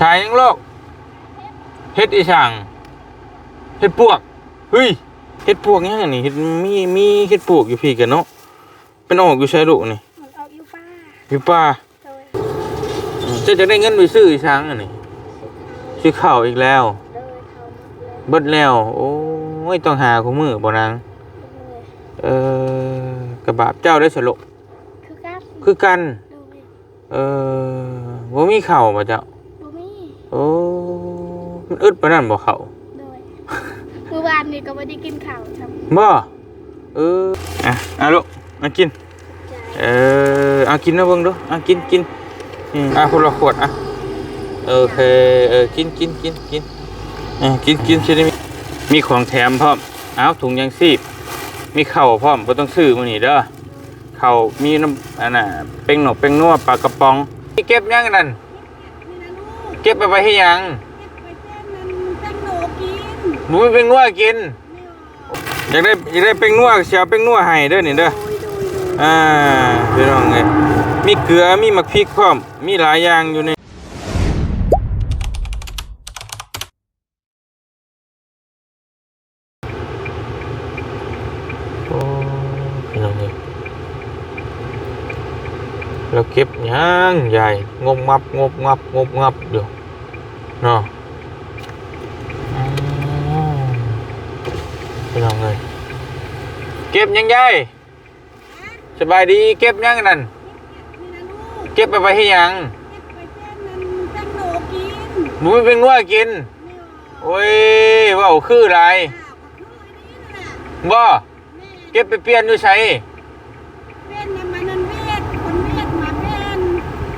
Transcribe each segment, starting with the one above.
ขายยังโลกเฮ็ดอีช่างเฮ็ดปวกเฮ้ยเฮ็ดปวกยังไงนี่เฮ็ดมีมีเฮ็ดปวกอยู่พี่กันเนาะเป็นออกอยู่ใช้ลูกนี่มันเอาอยู่ป้าอยู่ป่าโดยเจะจะได้เงินไปซื้ออีช่างอันนี้ซื้อข้าวอีกแล้วโดยเขาหมดเลยเบิดแล้วโอ้ยต้องหาของมือบ่นางเลยเออกระบาบเจ้าได้สลบคือกันคือกันโดยเออบ่มีข้าวบ่เจ้าบ่มีโอ้มันอึดปานนั้นบ่ข้าวโดยเมื่อวานนี้ก็ไม่ได้กินข้าวทำบ่เอออะเอาลูกมากินใจเออเอากินนะเบิ่งดูเอากินกินอืมอะคนละขวดอะโอเคเออกินกินกินกินเออกินกินสิได้มีมีของแถมพร้อมเอาถุงยางชีพมีข้าวพร้อมบ่ต้องซื้อมื้อนี้เด้อข้าวมีน้ำอันน่ะเป็งหนกเป็งนัวปลากระป๋องนี่เก็บยังนั่น เก็บไปไว้ให้ยังบ่มีเป็งนัวกินอยากได้อยากได้เป็งนัวเสียเป็งนัวให้เด้อนี่เด้ออ่าพี่น้องไงมีเกลือมีมะพริกพร้อม มีหลายอย่างอยู่ในโอ้พี่น้องไงเราเก็บหย่างใหญ่งบงับงบงับงบงับอยู่ เนาะอืมพี่น้องไงเก็บยังไงสบายดีเก็บยังนั่น เก็บไปไปให้ยังหมูเป็นงัวกิน โอ้ยเว่าคืออะไรบ่เก็บไปเปลี่ยนอยู่ใช้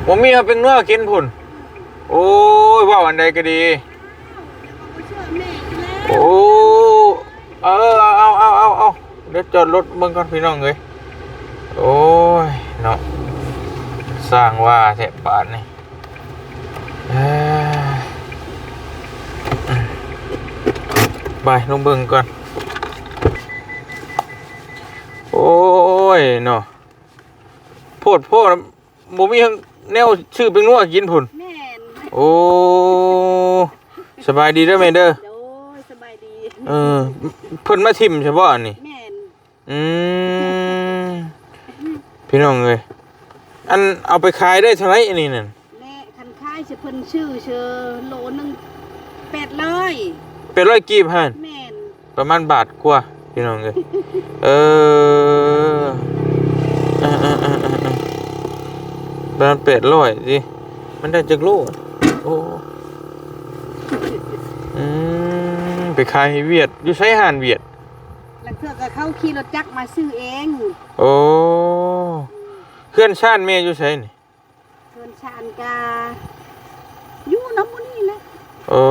ผมมีเขาเป็นงัวกินพุ่น โอ้ยว่าอันใดก็ดี โอ้เออเอาเอาเอาเอาเดี๋ยวจอดรถเบิ่งก่อนพี่น้องเลยโอ้ยเนาะสร้างว่าแถบบาทนี่เอ้ยไปลงเบิ่งก่อน โอ้ยเนาะโพดโพดบ่มีแนวชื่อเป็นนัวกินพุ่นแม่น โอ้สบายดีเด้อแม่เด้อโดยสบายดีเออเพิ่นมาทิมใช่ป่ะอันนี่แม่นอืมพี่น้องเลยอันเอาไปขายได้เท่าไหรอันนี้นั่นแม่คันค่ายสิเพิ่นชื่อเชอโลนึง800เป็นร้อยกีบฮันแม่นประมาณบาทกว่าพี่น้องเลยเออเออเออเออเออเออประมาณแปดร้อยสิมันได้จากโล โอ้อืมไปขายให้เวียดอยู่ใช้หานเวียดแล้วเทื่อก็เข้าขี่รถจักรมาซื้อเองโอ้เพื่อนชาติเมียอยู่ใช่นี่เพิ่นชานกาอยู่น้ำมูนี่แหละโอ้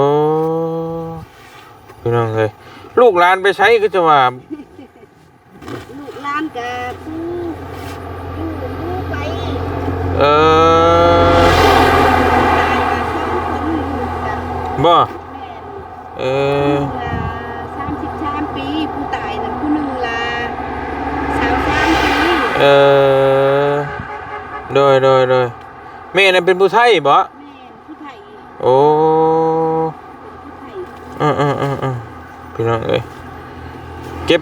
พี่น้องเลยลูกหลานไปใช้ก็จะว่าลูกหลานกาผู้อยู่ผู้ไป เออ ตายกาสองคนลูกกา บ่แม่นเอผู้อหนึ่งละสามสิบสามปีผู้ตายนั่นผู้หนึ่งละสาวสามปีเออโดยโดยโดยแม่นั่นเป็นผู้ไทยบ่แม่นผู้ไทยโอ้ผู้ไทยเออเออเออเออพี่น้องเอ้ยเก็บ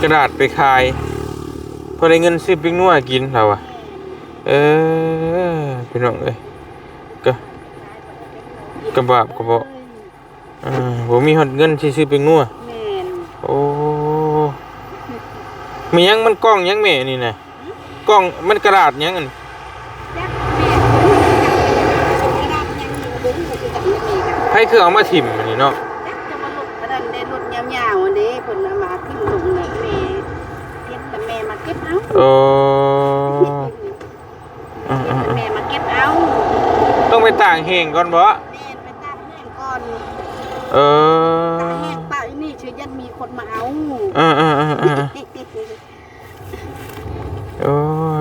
กระดาษไปขายพอได้เงินซื้อปิ้งนัวกินเราอะเออพี่น้องเอ้ยก็ กระบาบกระเบาะอ่าผมมีหอดเงินที่ซื้อเป็นงัวแม่นโอ้มียังมันกล้องยังแม่นี่นะกล้องมันกระดาษยังอันจักแม่นกระดาษยังอยู่เบิ่งก็สิจักไม่มีกัน ให้คือเอามาถิ่มอันนี้เนาะจักจะมาหลุดกระดันได้หลุดยาวๆอันนี้เพิ่นเอามาทิ้งลงเลยแม่เก็บแต่แม่มาเก็บเอาโอ้อ่าอ่าอ่าแม่มาเก็บเอาต้องไปต่างเหงก่อนบ่ แม่ไปตากแห้งก่อน เออตากแห้งป่าอีนี่เชื่อยันมีคนมาเอาอ่าอ่าอ่าอ่าโอ้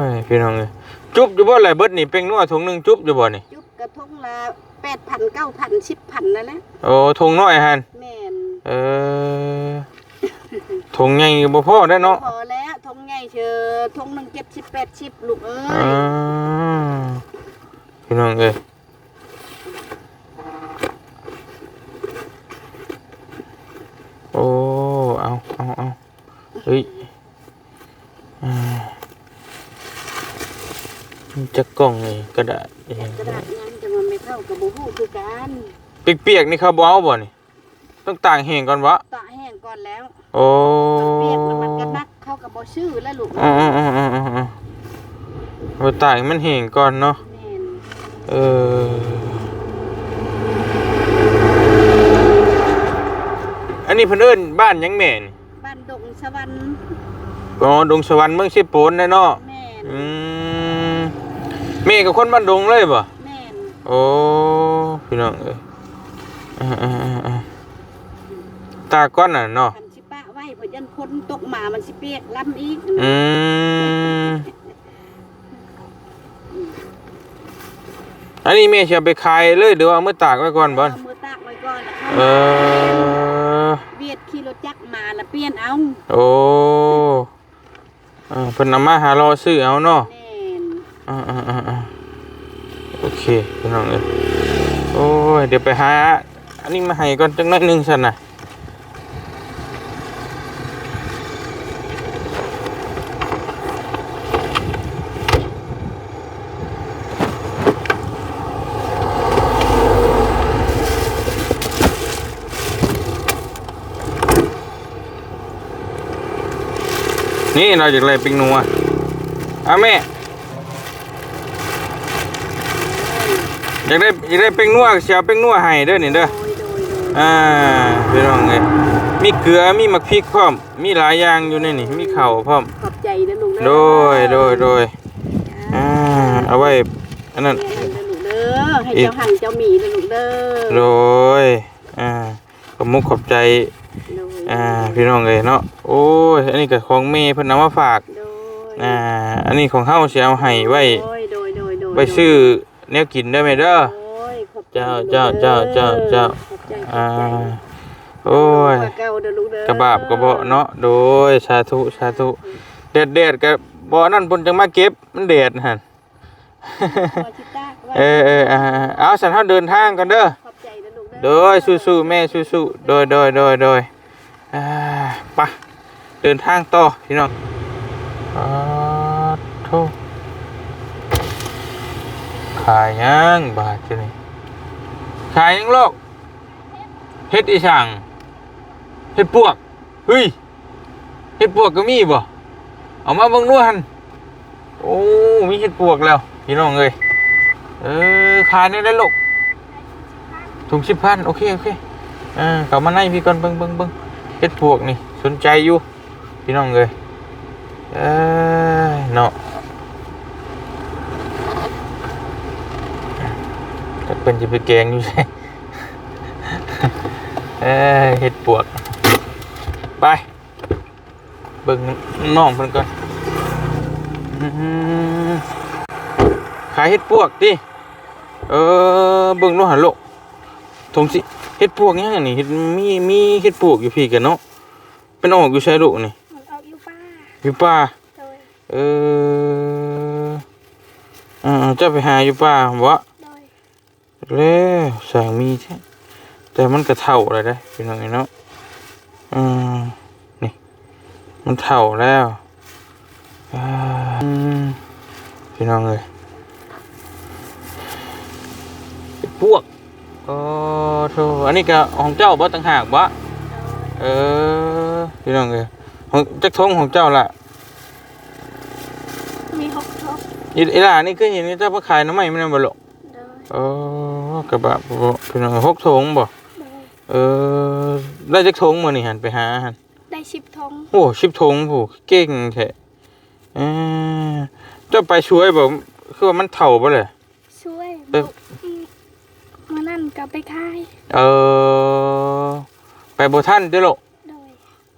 ยพี่น้องเลยจุ๊บอยู่บ่ไรเบิดนี่เป็นนัวถุงหนึงจุ๊บอยู่บ่นี่จุบกระทงละแปดพันเก้าพันสิบพันนั่นแหละโอ้ถุงน้อยหันแม่นเออถุงใหญ่ก็บ่พอได้อเนาะพอแล้วทงใหญ่เชื่อทงหนึ่งเจ็ดสิบแปดสิบลูกเอ้อ่ายพี่น้องเอ้ย เอาเอาเฮ้ยจะกล่องเลยกระดาษกระดาษยังจะมันไม่เท่ากับบูฮูคือกันเปียกๆนี่ครับเอาบ่นี่ต้องต่างแห้งก่อนวะต่างแห้งก่อนแล้วโอ้เปีกมันักเข้ากับบชื่อแล้วลูกอ๋ออ๋ออ๋ออ่าต่างมันแห้งก่อนเนาะเอออันนี้เพื่อนบ้านยังแม่นี่ สวรรค์อ๋อดงสวรรค์เมืองสิโปนแน่เนาะแม่นอืมแม่กับคนบ้านดงเลยบ่แม่นโอ้พี่น้องเอ้ยอ่าอ่าอ่าอ่าตาก้อนน่ะเนาะคันสิปะไว้เพิ่นยันคนตกมามันสิเปียกล้ำอีกอืมอันนี้แม่จะเอาไปขายเลยหรือว่าเอามื่อตากไว้ก่อนบ่เอามือตากไว้ก่อนแล้วเอเข้าอเวียดขี่รถจักร มาแล้วเปลี่ยนเอาโอ้อ่าเพิ่นนำมาหารอซื้อเอาเนาะแม่นอ่าอ่าอ่าอ่าโอเคพี่น้องเอ้ยโอ้ยเดี๋ยวไปหา อันนี้มาให้ก่อนจังน้อยหนึงซั่นน่ะ นี่เราอยากอะไรปิ้งนัวอะแม่อยากได้อยากได้ปิ้งนัวเสียวปิ้งนัวให้เด้อนี่เด้อโดยโดยโดยอ่าพี่น้องเอ้ยมีเกลือมีมะพริกพร้อม มีหลายอย่างอยู่ในนี่มีข้าวพร้อมขอบใจนะลูกเโดยโดยโดยอ่าเอาไว้อันนั้นแม่นะลูกเด้อให้เจ้าหันเจ้าหมีนะลูกเด้อโดยอ่าขอบมุกขอบใจโดย อ่าพี่น้องเอ้ยเนาะโอ้ยอันนี้ก็ของแม่เพิ่นนำมาฝากโดยอ่าอันนี้ของเฮาสิเอาให้ไว้โดยโดยโดยโดยไว้ซื้อแนวกินได้ไหมเด้อ โอ้ยขอบใจเจ้าเจ้าเจ้าเจ้าเจ้า ขอบใจขอ่าอบใจโอ้ยว่าเก่าเด้อลูกเด้อกระบาบกระเบาะเนาะโดยสาธุสาธุเด็ดเด็ดๆกระบ่อนั่นเพิ่นจังมาเก็บมันเด็ดหั่นว่าสิตากไว้เออเอออ่าเอาสันเฮาเดินทางกันเด้อ ขอบใจนะลูกเด้อ โดยสู้ๆแม่สู้ๆโดยโดยโดยโดย อ่าไปเดินทางต่อพี่น้องอ่าโทขายยังบาทจะนี่ขายยังโลกเฮ็ดอีช่างเฮ็ดปวกเฮ้ยเฮ็ดปวกก็มีบ่เอามาเบิ่งดูหันโอ้มีเฮ็ดปวกแล้ว พี่น้องเอ้ยเออขายได้แล้ลูกถุงสิบพันโอเคโอเคอ่าเขามาในพี่ก่อนเบิ้งเบิ้งเบิ้ง เฮ็ดพวกนี่สนใจอยู่พี่น้องเลยเอ้ยเนาะเป็นจะไปแกงอยู่ใช่เอ้ยเฮ็ดปวก ไป เบิ่งน้องเพิ่นก่อนขายเฮ็ดปวกดิเออเบิ่งดูหันโลกทงสิ เฮ็ดพวกนี้นี่เฮ็ดมีมีเฮ็ดปวกอยู่พี่กันเนาะเป็นออกอยู่ใช้ลูกนี่มันเอาอยู่ป้าอยู่ป่าโดยเอออ่าเจะไปหาอยู่ป่าบ่โดยแล้วสามีแท้แต่มันก็เฒ่าแล้วได้อพี่น้องเนาะอืมนี่ มันเฒ่าแล้วอ่าอืมพี่น้องเอ้ยเฮ็ดพวก อ๋อโธ่อันนี้ก็ของเจ้าบ่ต่างหากบ่เออพี่น้องเอ้ยของจักทงของเจ้าล่ะมีหกทบอีอีหล่านี่คือเห็นเจ้ามาขายน้ำใหม่มันบ่ลูกโดยเออกระบะบ่พี่น้องหกทงบ่โดยเออได้จักทงมื้อนี่หันไปหาหันได้สิบทงโอ้สิบทงผู้เก่งแท้เออเจ้าไปช่วยบ่คือว่ามันเฒ่าบ่เลยช่วยเอ้ยมานั่นก็ไปค่ายเออ ไปบ่ทันเด้อลูกโดย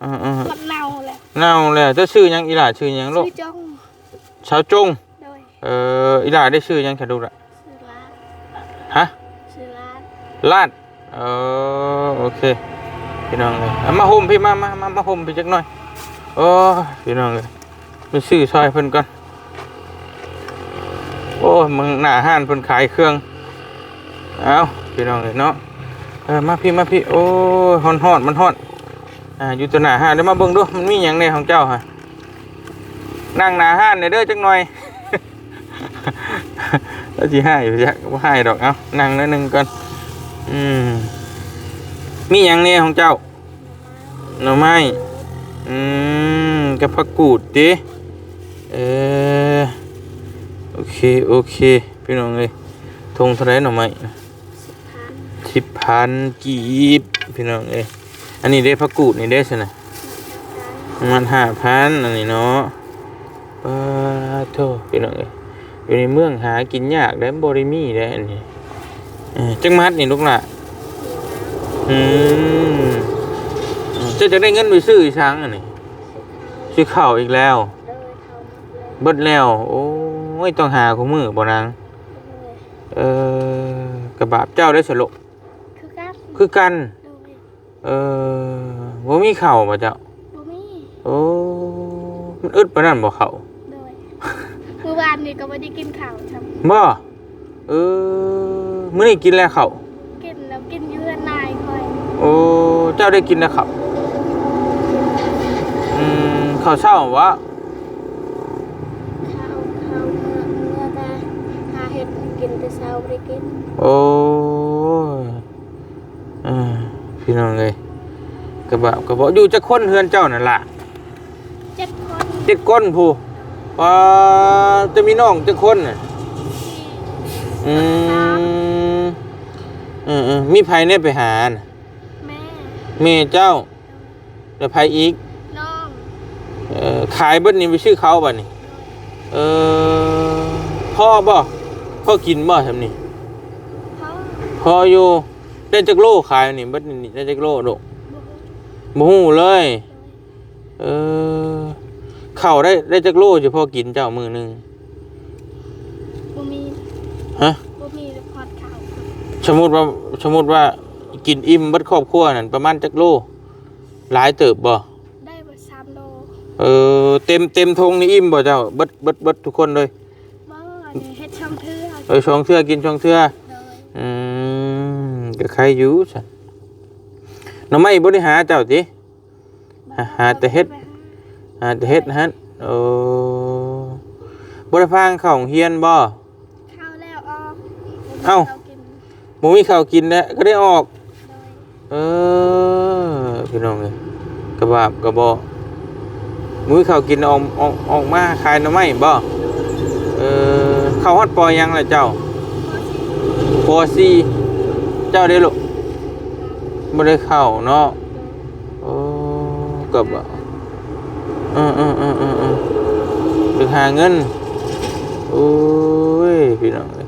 เออรถเน่าแหละๆเน่าแล้วเจ้าชื่อหยังอีหล่าชื่อหยังลูกชื่อจ้องชาวจง โดยเอออีหล่าได้ชื่อหยังคะลูกล่ะชื่อร้านฮะชื่อร้านลาด เออโอเค พี่น้องเลยเอามาห่มพี่มามามามาห่มพี่จักหน่อยโอ้ยพี่น้องเลยไปซื้อซอยเพิ่นก่อน โอ้ยมึงหน้าห้านเพิ่นขายเครื่อง เอาพี่น้องเลยเนาะเออมาพี่มาพี่โอ้ยฮอนฮอนมันฮอนอ่าอยู่ตัวหน้าห้านเดี๋ยวมาเบิ่งดูมันมีหยังในของเจ้าฮะนั่งหน้าห้านในเด้อจักหน่อยแล้วสิให้อยู่จักบ่ให้ดอกเอ้านั่งหนิดนึงก่อนอืมมีหยังแน่ของเจ้าหน่อไม้อืมกับผักกูดติเออโอเคโอเคพี่น้องเอ้ยทงเท่าไหร่หน่อไม้ พันสิบพันกีบพี่น้องเอ้ยอันนี้ได้ผักกูดนี่ได้สินะประมันห้าพันอันนี้เนาะปาโทพี่น้องเอ้ยอยู่ในเมืองหากินยากได้บริมีได้อันนี้อ้ยจังมัดนี่ลูกหล่ะอืมจะจะได้เงินไปซื้ออีช้างอันนี้ซื้อข้าวอีกแล้ว เบิดแล้ว โอ้ยต้องหาของมือบ่นางเออกระบาบเจ้าได้สลบ คือกันเลยเออว่ามีเข่าป่ะเจ้าบ่มีโอ้มันอึดปะนั่นบ่เข่าเลยเมื่อวานนี้ก็ไม่ได้กินข้าวทบ่เออมื้อนี้กินแล้วเข่าำกินแล้วกินอยืนนายคอยโอ้เจ้าได้กินแล้วเข่าอืมข้าวเช้าวะข้าวข้าวเมื่อเมื่อตาหาเห็ดกินแต่เช้าไม่ได้กินโอ้ยเออ พี่น้องเอ้ยกระบะกระบอกอยู่จักคนเฮือนเจ้านั่นล่ะเจ็ดคนเจ็ดคนผู้ว่าจะมีน้องจักคนน่ะอืมเออเออมีไผเนี่ยไปหาน่ะแม่เมเจ้า แล้วไผอีก น้องเออขายเบิดนี่ไปชื่อเขาบ่นี่ เออพ่อบ่พ่อกินบ่ทำนี่พ่อพ่ออยู่ ได้จักโลขายนี่เบิดนี่ได้จักโลดอกบุบ่ฮู้เลย เออข้าวได้ได้จักโลจะพ่อกินเจ้ามื้อหนึงบุมีฮะบุมีพอดข้าวสมมุติว่าสมมุติว่ากินอิ่มเบิดครอบครัวนั่นประมาณจักโล หลายเติบบ่ได้ไปสามโลเออเต็มเต็มทงนี่อิ่มบ่เจ้าเบิดเบิดเบิดทุกคนเลยบ่อันนี้เฮ็ดช่องเทือเออช่องเทื่อกินช่องเทื่อเลยอืม ก็ใครอยู่สันน้องไม่บริหารเจ้าติหาหาแต่เฮ็ดหาแต่เฮ็ดนะฮะโอ้บริพางเข้าโรงเฮียนบ่ข้าวแล้วออกเอ้ากินบ่มีข้าวกินแล้วก็ได้ออกเลยเออพี่น้องเอ้ยกระบาบกระบอกมื้อข้าวกินออกออกออกมาขายหน้ำไม้บ่เออข้าวฮอดปอยยังล่ะเจ้าพอสิปอซี เจ้าได้ลูกบ่ได้เข้าเนาะโอ้กับอะเออเออเออเออเออดึกหาเงินโอ้ยพี่น้องเอ้ย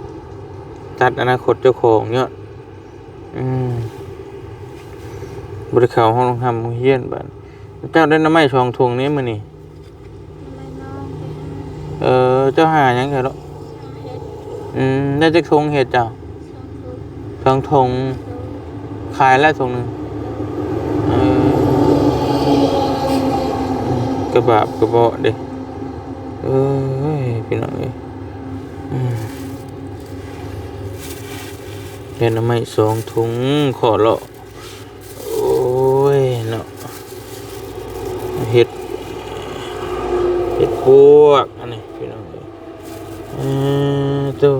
ตัดอนาคตเจ้าของเนี่ยอืมบริเขาห้องทำโรงเฮียนบ้านเจ้าได้น้ำไม้ชองทวงนี้มานี่ทำไมน้องไปหาเออเจ้าหาหยังไงลูกเฮ็ดอืมได้จักทงเห็ดเจ้าช่อง ทองทงขายแล้วทงหนึ่งกระบาบกระเบาะเด้เอ้ยพี่น้องเอ้ยอืมเห็นไหมสองถุงขอเลาะโอ้ยเนาะเห็ดเห็ดพวกอันนี้พี่น้องเอ้ยเออตัว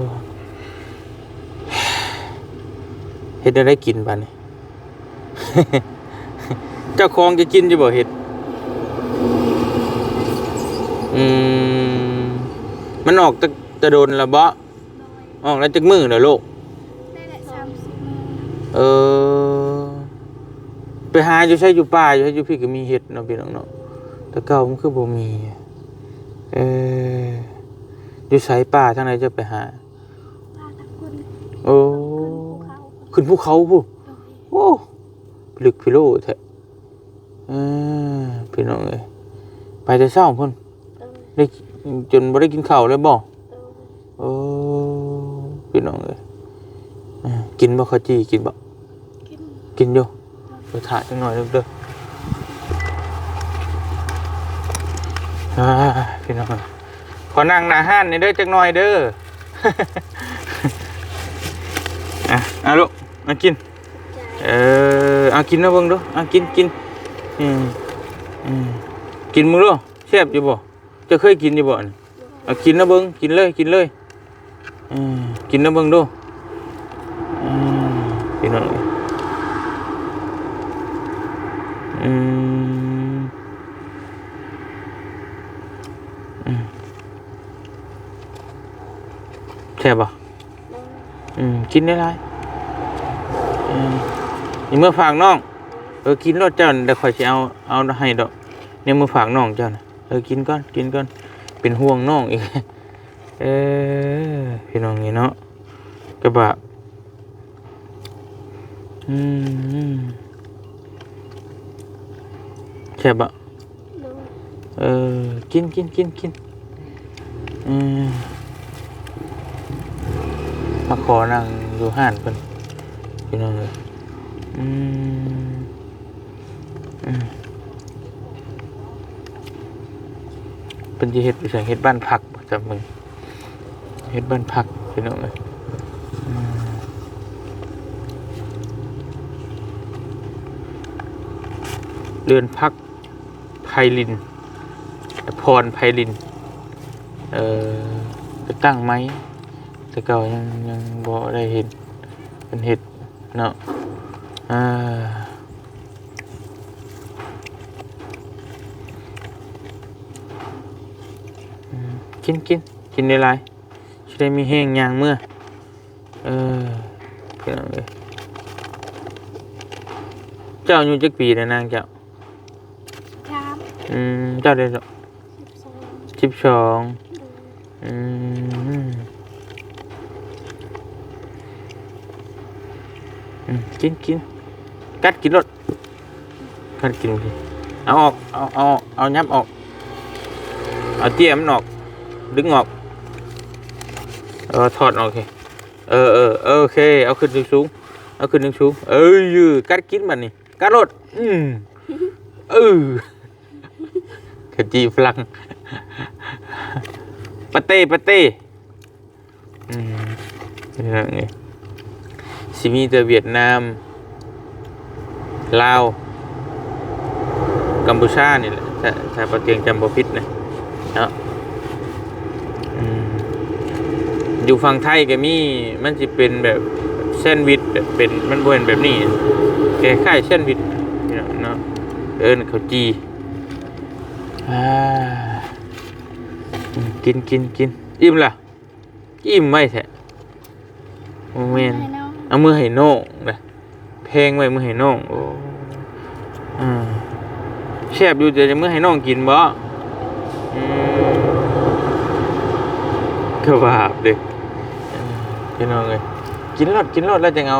เห็ดได้กินบ้านี่เจ้าของจะกินจะบ่เห็ดอืมมันออกตะตะโดนและบ่น้อยออกแล้วจักมือเด้อลูกได้แต่สามสิบเออ ไปหาอยู่ใช่อยู่ป่าอยู่ใช่อยู่พี่ก็มีเห็ดเนาะพี่น้องเนาะแต่เก่ามันคือบ่มีอะเอออยู่ไสป่าทางไหนจะไปหาปลาตะกุนโอ้ ขึ้นภูเขาขึ้นภูเขาพุ่นโดโอ้ลึกพิโลแท้เออพี่น้องเอ้ยไปแต่เช้าพุ่นได้จนบ่ได้กินข้าวเลยบ่โอ้พี่น้องเอ้ยกินบ่ข้าวจี้กินบ่กินอยู่ไปถ่ายจังหน่อยเด้อเด้ออ่พี่น้องเอ้ยขอนั่งหน้าห้านนี่เด้อจักหน่อยเด้ออะอะลูก มากิน เออเอากินนะเบิ่งดูเอากินกินอืมอืมกินมึงดูแซ่บอยู่บ่จะเคยกินอยู่บ่เอากินนะเบิ่งกินเลยกินเลยอืมกินน้ำเบิ่งดูอืมพี่น้องเอ้ยอืมแช่บป่ะอืมกินได้ไร นี่เมื่อฝากน้อง เออกินรสเจ้าน่ะเดี๋ยวคอยจะเอาเอาให้ดอกเนี่ยมือฝากน้องเจ้านะเออกินก่อนกินก่อนเป็นห่วงน้องอีกเออพี่น้องนี่เนาะกระบะอืมแช่บะเออกินกินกินกินอืมมาขอนั่งอยู่ห้านเพิ่นพี่น้องเลย อืมเป็นจะเฮ็ดใส่เฮ็ดบ้านพักบ่จำมึงเฮ็ดบ้านพักพี่น้องเลยเรือนพักไพลินพรไพลิน เอ่อไปตั้งไหมแต่เก่ายังยังบ่ได้เห็นเป็นเห็ดเนาะ อ่าอืมกินกินกินได้หลายจะได้มีแห้งยางเมื่อ เออเพื่อนเอ้ยเจ้าอายุจักปีแล้วนางเจ้าชามอืมเจ้าได้สิบสองสิบสองโดยอืมอืมกินกิน กัดกินรถกัดกินสิเอาออก เอาเอาเอายับออก เอาเตี้ยมันออก ดึงออก เออถอดออกโอเค เออเออเออโอเค เอาขึ้นสูงเอาขึ้นสูงเอ้ยยือกัดกินมันนี่กัดรถอืมเออขจีฝรั่งปาเต้ปาเต้อืมนี่นะนี่สิมีแต่เวียดนาม ลาว กัมพูชานี่แหละถ้าถ้าปะเตียงจำบ่ผิดนะเนาะอืมอยู่ฝั่งไทยก็มีมันจะเป็นแบบแซนด์วิชแบบเป็นมันบ่เป็นแบบนี้คล้ายๆแซนด์วิชนี่เนาะเนาะเอิ้นข้าวจีอ่าอืมกินกินกินอิ่มล่ะอิ่มไหมแท้โมเมนให้น้องเอามือให้น้องนะเพงไว้มือให้น้องโอ้อ่าแซ่บอยู่แต่จะมือให้น้องกินบ่อืมก็บาปเด็กพี่น้องเลยกินรสกินรสแล้วจะเอา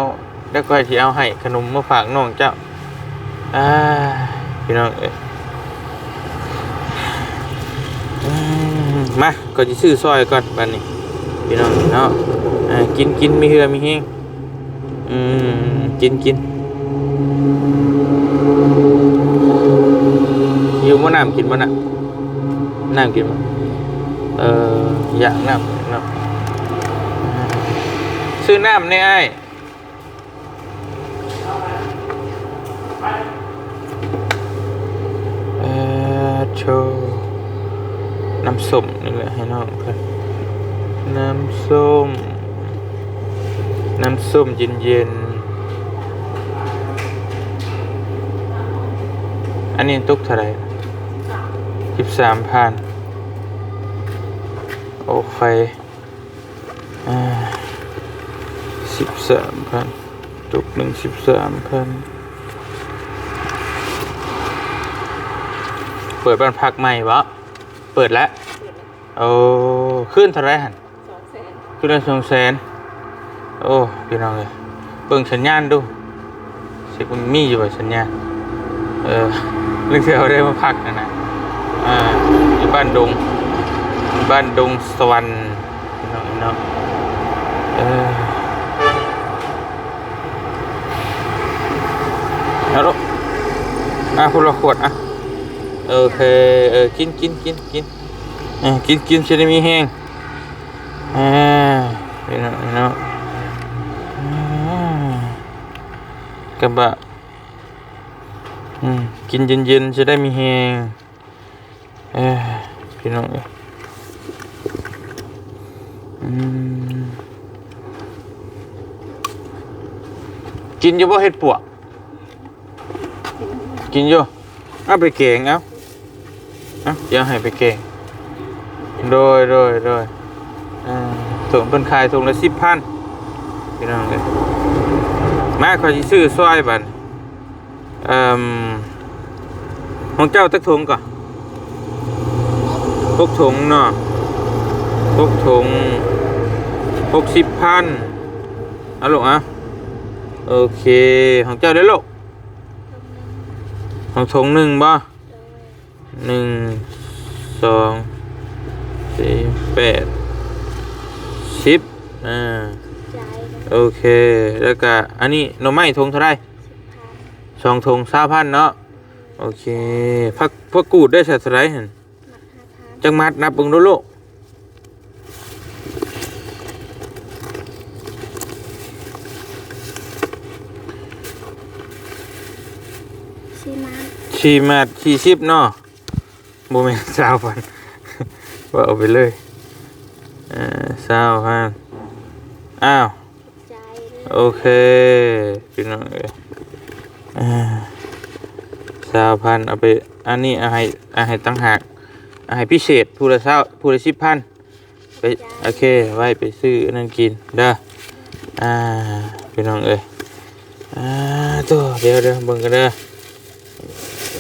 แล้วก็สิเอาให้ขนมมาฝากน้องเจ้าอ่าพี่น้องเอ้ยมาก็จะซื้อซอยก่อนบัดนี้พี่น้องเนาะกินกินมีเหือมีแห้ง อืม กินกินยู่บ่น้ำกินบ่น้ำน้ำกินบ่เอออยากน้ำน้ำอ่าซื้อน้ำเนี่ยไอ้ายเออโชว์น้ำส้มนี่แหละให้น้องเพื่อนน้ำส้ม น้ำส้มเย็นเย็นๆอันนี้ตุกเท่าไหร่สิบสามพันโอเคอ่าสิบสามพันตุกหนึ่งสิบสามพันเปิดบ้านพักใหม่วะเปิดแล้วโอ้ขึ้นเท่าไหรหันสองแสนขึ้นได้สองแสน โอ้พี่น้องเลยเบิ่งสัญญาณดูสิมันมีอยู่บ่สัญญาณเออเรื่องที่เราได้มาพักนะนะอ่าอยู่บ้านดง บ้านดงสวรรค์พี่น้องเนาะเออเอาลูกอะคนละขวดอะโอเคเออกินกินกินกินเอ้ยกินกินจะได้มีแห้งอ่าพี่น้องเน้องอ่า กระบะอืมกินเย็นๆจะได้มีแหงเอ้ยพี่น้องอืมกินอยู่บ่เห็ดปวกกินอยู่เอาไปเก่งเอาเอาเดี๋ยวให้ไปเก่งโดยโดยโดยอ่าถุงเป็นขายถุงละสิบพันพี่น้องเลย มาขอสิซื้อซอยบันเอ่อของเจ้าตักถุงก่อนพกถุงเนาะพกถุงหกสิบพันเอาลูกอะโอเค ของเจ้าได้ลูกของถุงหนึ่งบ่หนึ่งสองสี่แปดสิบอ่า โอเค แล้วก็อันนี้หน่อไม้ทงเท่าไหรสิบพันสองทงสามพันเนาะ โอเค พักพักกูดได้สัตว์ไรเห็นหมัดห้าพันจังมัดนับเบึงดูลูกซีมาร์ชีมัดชีชิบเนาะโมเมนสาวพันว่าเอาไปเลยเออสาวพันอ้าวใจเลย โอเคพี่น้องเอ้ยอ่าสาวพันเอาไปอันนี้เอาให้เอาให้ตั้งหากเอาให้พิเศษผู้ละเศร้าผู้ละสิบพันไปโอเคไว้ไปซื้ออันนั่นกินเด้ออ่าพี่น้องเอ้ยอ่าตัวเดี๋ยวเดี๋ยวเบิ่งกันเด้อ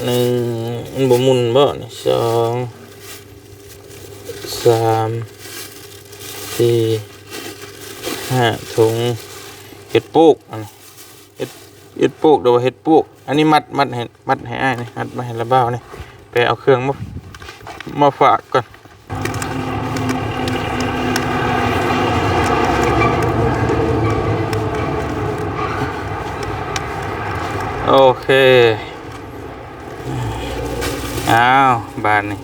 หนึ่งมันบ่หมุนบ่นี่สองสามสี่ห้าถุง เห็ดปูกอันนี้เห็ดเห็ดปูกเดี๋ยวเห็ดปูกอันนี้มัดมัดให้มัดให้อ้ายนี่มัดมาให้ระเบ้านี่ไปเอาเครื่องมามาฝากก่อนโอเคอ้าวบานนี่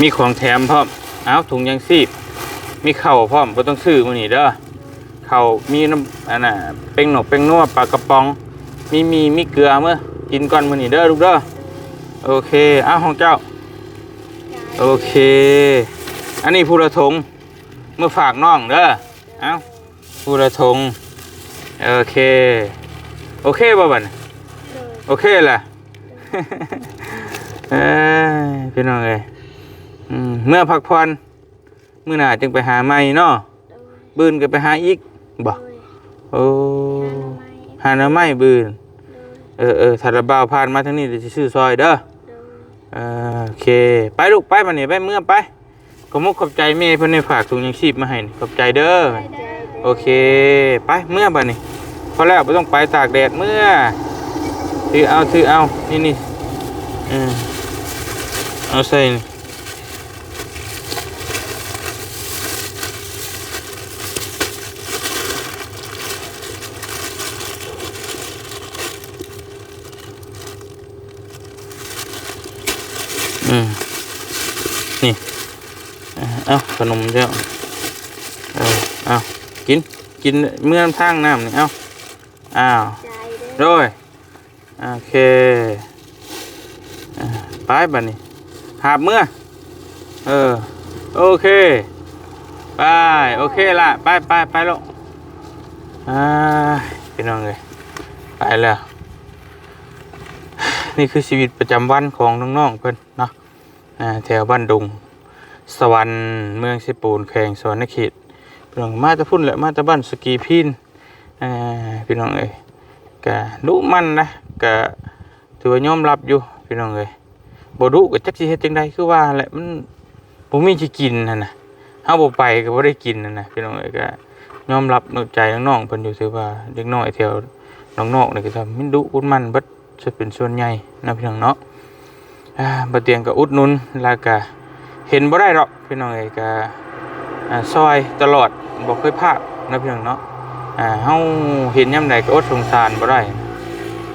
มีของแถมพร้อมอ้าวถุงยังซีบมีเข่าพร้อมก็ต้องซื้อมาหนีเด้อ เข่าวมีน้ำอันน่ะเป็งหนกเป็งนัวปลากระป๋อง มีมีมีเกลือเมื่อกินก่อนมานี่เด้อลูกเด้อโอเคอ้าวของเจ้าใจโอเค อันนี้ผู้ละทงเมื่อฝากน้องเด้อเอ้าผู้ละทงโอเค โอเคบ่บัดน่ะโดยโอเคแหละเอ้ยพี่น้องเอ้ยอืมเมื่อพักผ่อนมื้อหน้าจึงไปหาใหม่เนาะโดยบืนก็ไปหาอีก บ่โดยโอ้หาหน่อไม้หาหน้าไม้บืนโดยเออเออถ้าระบ่าวผ่านมาทางนี้เดี๋ยวสิซื้อซอยเด้อโดยเออโอเค ไปลูกไปมานี่ไปเมื่อไปขอมุกขอบใจแม่เพิ่นได้ฝากถุงยังชีพมาให้นี่ขอบใจเด้อใจเด้อโอเค ไปเมื่อบัดนี้พอแล้วบ่ต้องไปตากแดดเมื่อถือเอาถือเอานี่นี่เออเอาใส่นี่ อืมนี่เออเอาขนมเจ้าเออเอากินกินเมื่อทางน้ำนี่เอาอ้าวใจเด้อโดยโอเคอ่าไปบัดนี้หาบเมื่อ เออ โอเคไปโอเคละไปไปไปลูกอ่าพี่น้องเลยไปแล้ว นี่คือชีวิตประจำวันของน้องๆเพิ่นเนาะอ่า แถวบ้านดุง สวรรค์เมืองสิปูนแข่งสวรรณเขตพี่น้องมาตะพุ่นแหละมาตะบ้านสกีพินพี่น้องเอ้ยกะดุมันนะกะถือว่ายอมรับอยู่พี่น้องเอ้ยบ่ดุก็จักสิเฮ็ดจังไดคือว่าแหละมันบ่มีสิกินนั่นน่ะเฮาบ่ไปก็บ่ได้กินนั่นน่ะพี่น้องเอ้ยก็ยอมรับน้ำใจน้องๆเพิ่นอยู่ถือว่าเด็กน้อยแถวน้องๆนี่ก็ทำมันดุอุมันเบิดจะเป็นส่วนใหญ่นะพี่น้องเนาะ บ่เตียงก็อุดนุนแล้วก็เห็นบ่ได้หรอกพี่น้องเอ้ยก็ซอยตลอดบ่เคยพลาดนะพี่น้องเนาะอ่าเฮาเห็นยามใดก็อดสงสารบ่ได้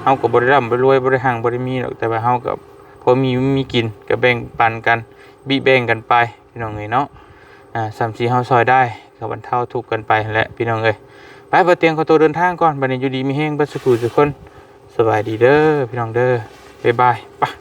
เฮาก็บ่ได้ร่ำบ่รวยบ่ได้หังบ่ได้มีหรอกแต่ว่าเฮาก็พอมีมีกินก็แบ่งปันกันบิแบ่งกันไปพี่น้องเอ้ยเนาะอ่าสามสี่เฮาซอยได้ก็บรรเทาทุกข์กันไปแหละพี่น้องเอ้ยไปบ่เตียงขอตัวเดินทางก่อนบัดนี้อยู่ดีมีแฮงบ่สุขทุกคนสบายดีเด้อพี่น้องเด้อบ๊ายบายไป